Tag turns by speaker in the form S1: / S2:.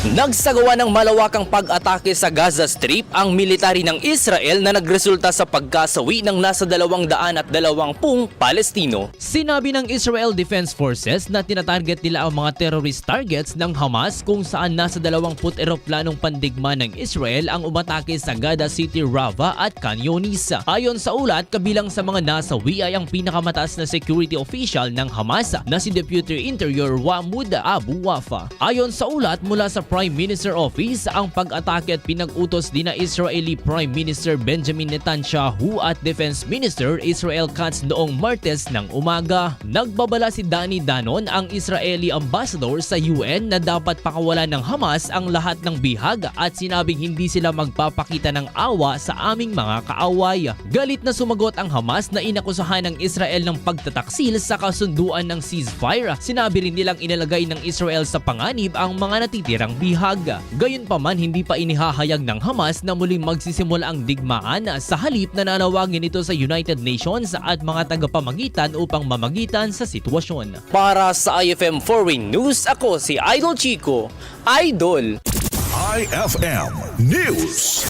S1: Nagsagawa ng malawakang pag-atake sa Gaza Strip ang military ng Israel na nagresulta sa pagkasawi ng nasa 220 Palestino.
S2: Sinabi ng Israel Defense Forces na tinatarget nila ang mga terrorist targets ng Hamas kung saan nasa 20 eroplanong pandigma ng Israel ang umatake sa Gaza City, Rava at Khan Yunis. Ayon sa ulat, kabilang sa mga nasawi ay ang pinakamataas na security official ng Hamas na si Deputy Interior Wahmoud Abu Wafa. Ayon sa ulat mula sa Prime Minister Office, ang pag-atake at pinag-utos din na Israeli Prime Minister Benjamin Netanyahu at Defense Minister Israel Katz noong Martes ng umaga. Nagbabala si Danny Danon, ang Israeli ambassador sa UN na dapat pakawalan ng Hamas ang lahat ng bihag at sinabing hindi sila magpapakita ng awa sa aming mga kaaway. Galit na sumagot ang Hamas na inakusahan ng Israel ng pagtataksil sa kasunduan ng ceasefire. Sinabi rin nilang inalagay ng Israel sa panganib ang mga natitirang bihag. Gayunpaman hindi pa inihahayag ng Hamas na muling magsisimula ang digmaan sa halip na nanawagin ito sa United Nations at mga tagapamagitan upang mamagitan sa sitwasyon.
S1: Para sa IFM Foreign News, ako si Idol Chico. Idol!
S3: IFM News.